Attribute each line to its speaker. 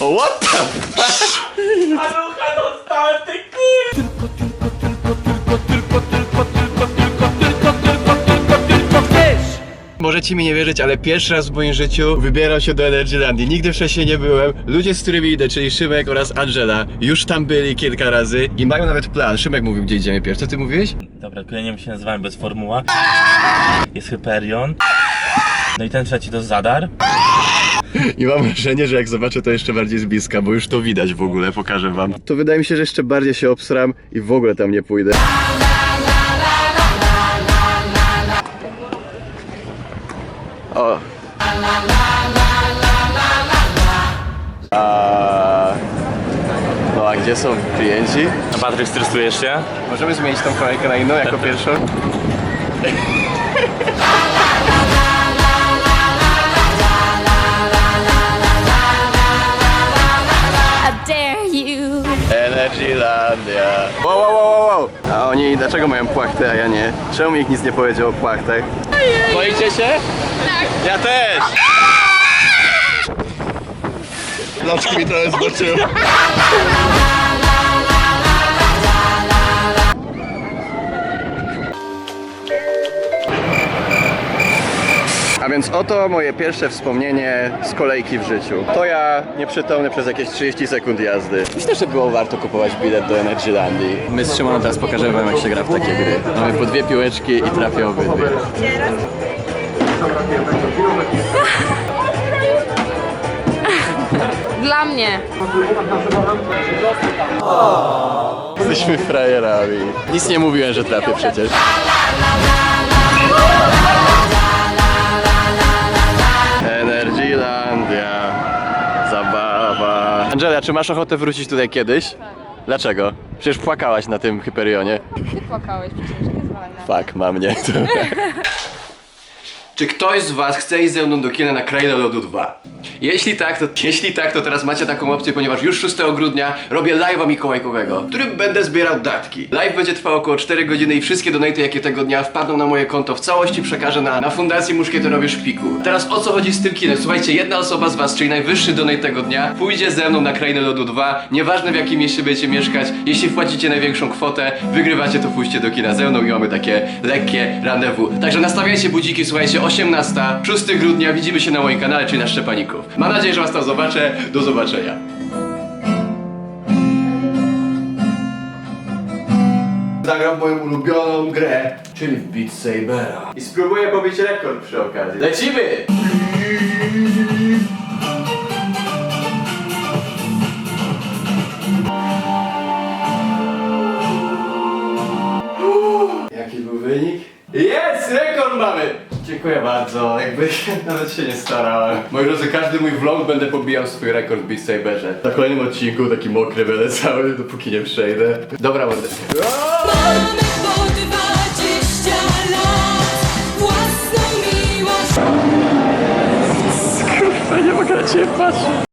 Speaker 1: What the
Speaker 2: Alucha dostałem, ty kur...
Speaker 1: Możecie mi nie wierzyć, ale pierwszy raz w moim życiu wybieram się do Energylandii. Nigdy wcześniej nie byłem. Ludzie, z którymi idę, czyli Szymek oraz Angela, już tam byli kilka razy i mają nawet plan. Szymek mówił, gdzie idziemy pierwszy. Co ty mówiłeś?
Speaker 2: Dobra, kolejnie się nazywamy bez formuła. Jest Hyperion. No i ten trzeci to Zadar.
Speaker 1: I mam wrażenie, że jak zobaczę to jeszcze bardziej z bliska, bo już to widać w ogóle, pokażę wam. To wydaje mi się, że jeszcze bardziej się obsram i w ogóle tam nie pójdę. O. A... No a gdzie są klienci?
Speaker 2: A Patryk, stresujesz się?
Speaker 1: Możemy zmienić tą kolejkę na inną jako pierwszą? Energylandia. Wow, wow, wow, wow, wow. A oni dlaczego mają płachtę, a ja nie? Czemu mi ich nic nie powiedział o płachtach? Boicie się? Tak. Ja też! Dlaczego mi trochę zboczył? Więc oto moje pierwsze wspomnienie z kolejki w życiu. To ja nieprzytomny przez jakieś 30 sekund jazdy. Myślę, że było warto kupować bilet do Energylandii. My z Szymonem teraz pokażemy wam jak się gra w takie gry. Mamy po dwie piłeczki i trafię obydwie.
Speaker 3: Dla mnie.
Speaker 1: Jesteśmy frajerami. Nic nie mówiłem, że trafię przecież. Angela, czy masz ochotę wrócić tutaj kiedyś? Dlaczego? Przecież płakałaś na tym Hyperionie.
Speaker 3: Ty płakałeś przecież, nie zwalnia.
Speaker 1: Fuck, ma mnie. Czy ktoś z was chce iść ze mną do kina na Krainę Lodu 2? Jeśli tak, to, jeśli tak, to teraz macie taką opcję, ponieważ już 6 grudnia robię live'a mikołajkowego, w którym będę zbierał datki. Live będzie trwał około 4 godziny i wszystkie donaty, jakie tego dnia wpadną na moje konto, w całości przekażę na, na Fundację Muszkieterowie Szpiku. Teraz o co chodzi z tym kinem? Słuchajcie, jedna osoba z was, czyli najwyższy donate tego dnia, pójdzie ze mną na Krainę Lodu 2, nieważne w jakim mieście będziecie mieszkać, jeśli wpłacicie największą kwotę, wygrywacie, to pójście do kina ze mną i mamy takie lekkie rendezvous. Także nastawiajcie budziki, słuchajcie, 18, 6 grudnia, widzimy się na moim kanale, czyli na Szczepaników. Mam nadzieję, że was tam zobaczę, do zobaczenia. Zagram moją ulubioną grę, czyli w Beat Sabera. I spróbuję pobić rekord przy okazji. Lecimy! Jaki był wynik? Jest! Rekord mamy! Dziękuję bardzo, jakby nawet się nie starałem. Moi drodzy, każdy mój vlog będę pobijał swój rekord w Beat Saberze. Na kolejnym odcinku taki mokry będę cały, dopóki nie przejdę. Dobra, będę.
Speaker 4: Mamy po dwadzieścia lat własną miłość.
Speaker 1: Nie mogę na ciebie patrzeć.